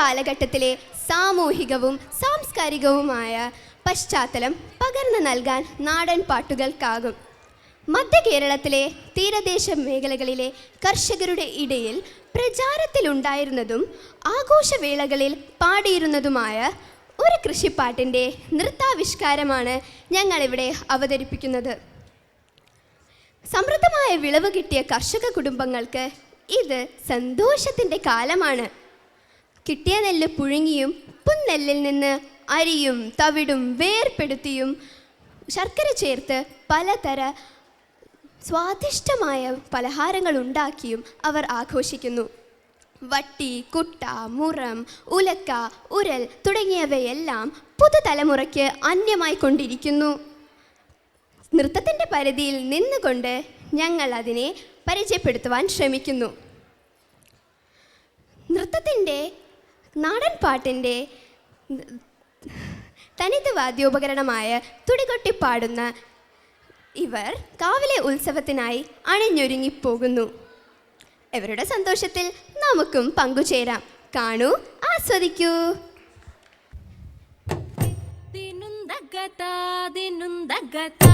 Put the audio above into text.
കാലഘട്ടത്തിലെ സാമൂഹികവും സാംസ്കാരികവുമായ പശ്ചാത്തലം പകർന്നു നൽകാൻ നാടൻ പാട്ടുകൾക്കാകും. മധ്യ കേരളത്തിലെ തീരദേശ മേഖലകളിലെ കർഷകരുടെ ഇടയിൽ പ്രചാരത്തിലുണ്ടായിരുന്നതും ആഘോഷവേളകളിൽ പാടിയിരുന്നതുമായ ഒരു കൃഷിപ്പാട്ടിന്റെ നൃത്താവിഷ്കാരമാണ് ഞങ്ങളിവിടെ അവതരിപ്പിക്കുന്നത്. സമൃദ്ധമായ വിളവ് കിട്ടിയ കർഷക കുടുംബങ്ങൾക്ക് ഇത് സന്തോഷത്തിന്റെ കാലമാണ്. കിട്ടിയ നെല്ല് പുഴുങ്ങിയും പുന്നെല്ലിൽ നിന്ന് അരിയും തവിടും വേർപ്പെടുത്തിയും ശർക്കര ചേർത്ത് പലതര സ്വാദിഷ്ടമായ പലഹാരങ്ങൾ ഉണ്ടാക്കിയും അവർ ആഘോഷിക്കുന്നു. വട്ടി കുട്ട മുറം ഉലക്ക ഉരൽ തുടങ്ങിയവയെല്ലാം പുതുതലമുറയ്ക്ക് അന്യമായി കൊണ്ടിരിക്കുന്നു. നൃത്തത്തിന്റെ പരിധിയിൽ നിന്നുകൊണ്ട് ഞങ്ങൾ അതിനെ പരിചയപ്പെടുത്തുവാൻ ശ്രമിക്കുന്നു. നൃത്തത്തിന്റെ നാടൻ പാട്ടിന്റെ തനിത് വാദ്യോപകരണമായ തുടികൊട്ടി പാടുന്ന ഇവർ കാവിലെ ഉത്സവത്തിനായി അണിഞ്ഞൊരുങ്ങിപ്പോകുന്നു. ഇവരുടെ സന്തോഷത്തിൽ നമുക്കും പങ്കുചേരാം. കാണൂ ആസ്വദിക്കൂ. ദിനുന്തഗതാ ദിനുന്തഗതാ